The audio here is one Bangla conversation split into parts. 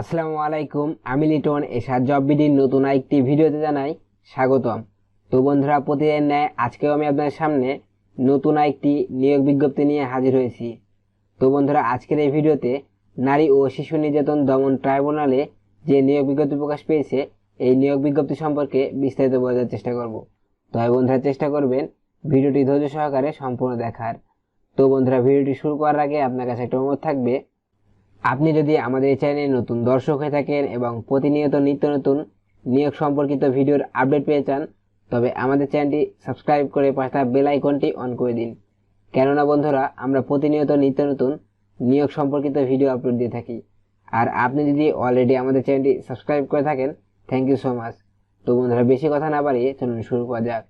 আসসালামু আলাইকুম, আমি লিটন, এশার জব বিডির নতুন একটি ভিডিওতে জানাই স্বাগতম। তো বন্ধুরা, প্রতিদিন ন্যায় আজকেও আমি আপনাদের সামনে নতুন একটি নিয়োগ বিজ্ঞপ্তি নিয়ে হাজির হয়েছি। তো বন্ধুরা, আজকের এই ভিডিওতে নারী ও শিশু নির্যাতন দমন ট্রাইব্যুনালে যে নিয়োগ বিজ্ঞপ্তি প্রকাশ পেয়েছে, এই নিয়োগ বিজ্ঞপ্তি সম্পর্কে বিস্তারিত বোঝার চেষ্টা করব। তবে বন্ধুরা, চেষ্টা করবেন ভিডিওটি ধৈর্য সহকারে সম্পূর্ণ দেখার। তো বন্ধুরা, ভিডিওটি শুরু করার আগে আপনার কাছে একটা অনুরোধ থাকবে আপনি যদি আমাদের এই চ্যানেলে নতুন দর্শক হয়ে থাকেন এবং প্রতিনিয়ত নিত্য নতুন নিয়োগ সম্পর্কিত ভিডিওর আপডেট পেয়ে চান, তবে আমাদের চ্যানেলটি সাবস্ক্রাইব করে পাশে বেল আইকনটি অন করে দিন। কেননা বন্ধুরা, আমরা প্রতিনিয়ত নিত্য নতুন নিয়োগ সম্পর্কিত ভিডিও আপলোড দিয়ে থাকি। আর আপনি যদি অলরেডি আমাদের চ্যানেলটি সাবস্ক্রাইব করে থাকেন থ্যাংক ইউ সো মাচ তো বন্ধুরা, বেশি কথা না বাড়িয়ে চলুন শুরু করা যাক।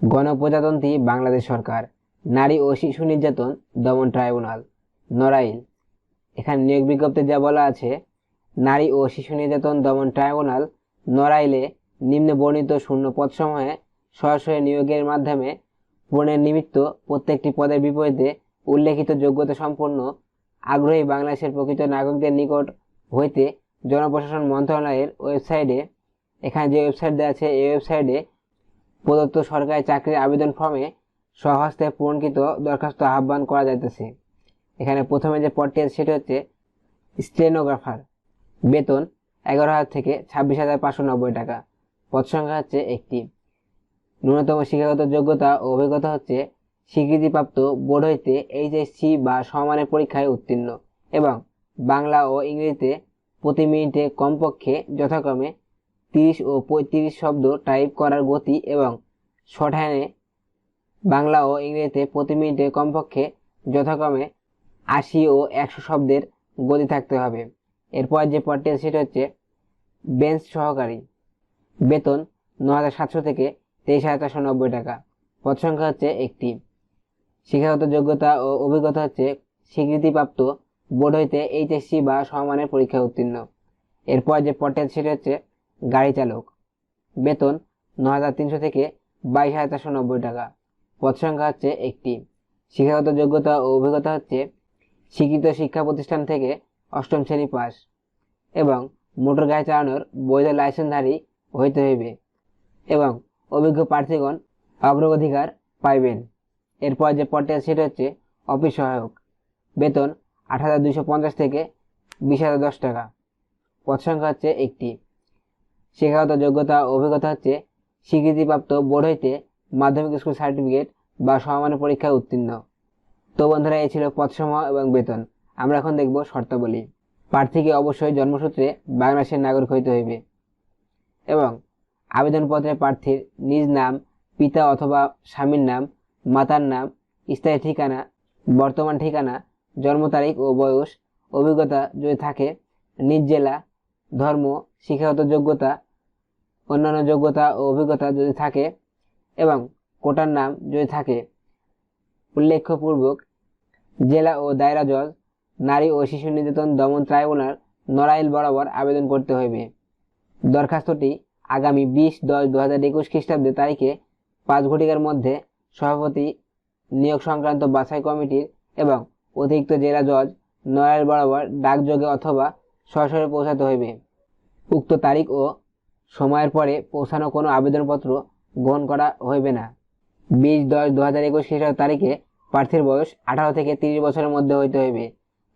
গণপ্রজাতন্ত্রী বাংলাদেশ সরকার, নারী ও শিশু নির্যাতন দমন ট্রাইব্যুনাল, নড়াইল। এখানে নিয়োগ বিজ্ঞপ্তি যা বলা আছে, নারী ও শিশু নির্যাতন দমন ট্রাইব্যুনাল নড়াইলে নিম্ন বর্ণিত শূন্য পদসমূহে সরাসরি নিয়োগের মাধ্যমে পূরণের নিমিত্ত প্রত্যেকটি পদের বিপরীতে উল্লেখিত যোগ্যতা সম্পন্ন আগ্রহী বাংলাদেশের প্রকৃত নাগরিকদের নিকট হইতে জনপ্রশাসন মন্ত্রণালয়ের ওয়েবসাইটে, এখানে যে ওয়েবসাইট দেওয়া আছে, এই ওয়েবসাইটে প্রদত্ত সরকারি চাকরির আবেদন ফর্মে স্বহস্তে পূরণকৃত দরখাস্ত আহ্বান করা যাইতেছে। এখানে প্রথমে যে পদটি আছে সেটি হচ্ছে স্টেনোগ্রাফার। বেতন এগারো হাজার থেকে ছাব্বিশ হাজার পাঁচশো নব্বই টাকা। পদ সংখ্যা হচ্ছে একটি। ন্যূনতম শিক্ষাগত যোগ্যতা ও অভিজ্ঞতা হচ্ছে স্বীকৃতিপ্রাপ্ত বোর্ড হইতে এইচএসসি বা সমানের পরীক্ষায় উত্তীর্ণ এবং বাংলা ও ইংরেজিতে প্রতি মিনিটে কমপক্ষে যথাক্রমে তিরিশ ও পঁয়ত্রিশ শব্দ টাইপ করার গতি এবং শর্ট বাংলা ও ইংরেজিতে প্রতি মিনিটে কমপক্ষে যথাক্রমে আশি ও একশো শব্দের গতি থাকতে হবে। এরপর যে পদটি সেটা হচ্ছে বেঞ্চ সহকারী। বেতন ন হাজার সাতশো থেকে তেইশ হাজার চারশো নব্বই টাকা। পদ সংখ্যা হচ্ছে একটি। শিক্ষাগত যোগ্যতা ও অভিজ্ঞতা হচ্ছে স্বীকৃতিপ্রাপ্ত বোর্ড হইতে এইচএসসি বা সমমানের পরীক্ষা উত্তীর্ণ। এরপর যে আছে সেটা হচ্ছে গাড়ি চালক। বেতন ন হাজার তিনশো থেকে বাইশ হাজার চারশো নব্বই টাকা। পদ সংখ্যা হচ্ছে একটি। শিক্ষাগত যোগ্যতা ও অভিজ্ঞতা হচ্ছে স্বীকৃত শিক্ষা প্রতিষ্ঠান থেকে অষ্টম শ্রেণি পাস এবং মোটর গাড়ি চালানোর বৈধ লাইসেন্সধারী হইতে হইবে এবং অভিজ্ঞ প্রার্থীগণ অগ্রাধিকার পাইবেন। এরপর যে পদটি সেটা হচ্ছে অফিস সহায়ক। বেতন আট হাজার দুইশো পঞ্চাশ থেকে বিশ হাজার দশ টাকা। পদ সংখ্যা হচ্ছে একটি। শিক্ষাগত যোগ্যতা অভিজ্ঞতা হচ্ছে স্বীকৃতিপ্রাপ্ত বোর্ড হইতে মাধ্যমিক স্কুল সার্টিফিকেট বা সমমানের পরীক্ষায় উত্তীর্ণ। তো বন্ধুরা, এই ছিল পদসমূহ এবং বেতন। আমরা এখন দেখব শর্তাবলী। প্রার্থীকে অবশ্যই জন্মসূত্রে বাংলাদেশের নাগরিক হইতে হইবে? এবং আবেদনপত্রে প্রার্থীর নিজ নাম, পিতা অথবা স্বামীর নাম, মাতার নাম, স্থায়ী ঠিকানা, বর্তমান ঠিকানা, জন্ম তারিখ ও বয়স, অভিজ্ঞতা যদি থাকে, নিজ জেলা, ধর্ম, শিক্ষাগত যোগ্যতা, অন্যান্য যোগ্যতা ও অভিজ্ঞতা যদি থাকে, এবং কোটার নাম যদি থাকে উল্লেখপূর্বক, জেলা ও দায়রা জজ, নারী ও শিশু নির্যাতন দমন ট্রাইব্যুনাল, নড়াইল বরাবর আবেদন করতে হইবে। দরখাস্তটি আগামী বিশ দশ দু হাজার একুশ খ্রিস্টাব্দে তারিখে পাঁচ ঘটিকার মধ্যে সভাপতি নিয়োগ সংক্রান্ত বাছাই কমিটির এবং অতিরিক্ত জেলা জজ, নড়াইল বরাবর ডাকযোগে অথবা সরাসরি পৌঁছাতে হইবে। উক্ত তারিখ ও সময়ের পরে পৌঁছানো কোনো আবেদনপত্র গ্রহণ করা হইবে না। বিশ দশ দু হাজার একুশ খ্রিস্টাব্দ তারিখে প্রার্থীর বয়স আঠারো থেকে তিরিশ বছরের মধ্যে হইতে হইবে।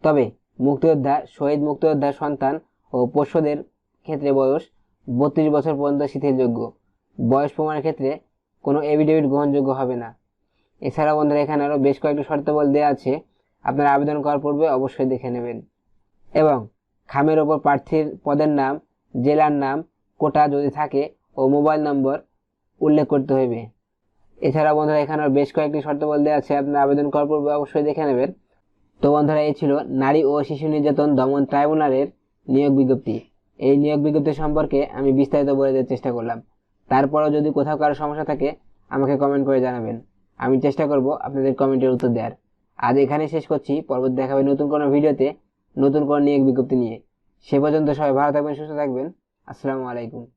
তবে মুক্তিযোদ্ধা, শহীদ মুক্তিযোদ্ধার সন্তান ও পোষ্যদের ক্ষেত্রে বয়স বত্রিশ বছর পর্যন্ত শিথিলযোগ্য। বয়স প্রমাণের ক্ষেত্রে কোনো এভিডেভিট গ্রহণযোগ্য হবে না। এছাড়া বন্ধুরা, এখানে আরও বেশ কয়েকটি শর্তাবল দেওয়া আছে। আপনারা আবেদন করার পূর্বে অবশ্যই দেখে নেবেন। এবং খামের ওপর প্রার্থীর পদের নাম, জেলার নাম, কোটা যদি থাকে ও মোবাইল নম্বর উল্লেখ করতে হইবে। এছাড়া বন্ধুরা, এখানে বেশ কয়েকটি শর্তাবল দেওয়া আছে, আপনার আবেদন করার পূর্বে অবশ্যই দেখে নেবেন। তো বন্ধুরা, এই ছিল নারী ও শিশু নির্যাতন দমন ট্রাইব্যুনালের নিয়োগ বিজ্ঞপ্তি। এই নিয়োগ বিজ্ঞপ্তি সম্পর্কে আমি বিস্তারিত বলে দেওয়ার চেষ্টা করলাম। তারপরেও যদি কোথাও কারও সমস্যা থাকে, আমাকে কমেন্ট করে জানাবেন। আমি চেষ্টা করব আপনাদের কমেন্টের উত্তর দেওয়ার। আজ এখানে শেষ করছি। পরবর্তী দেখাবে নতুন কোনো ভিডিওতে, নতুন কোনো নিয়োগ বিজ্ঞপ্তি নিয়ে। সে পর্যন্ত সবাই ভালো থাকবেন, সুস্থ থাকবেন। আসসালামু আলাইকুম।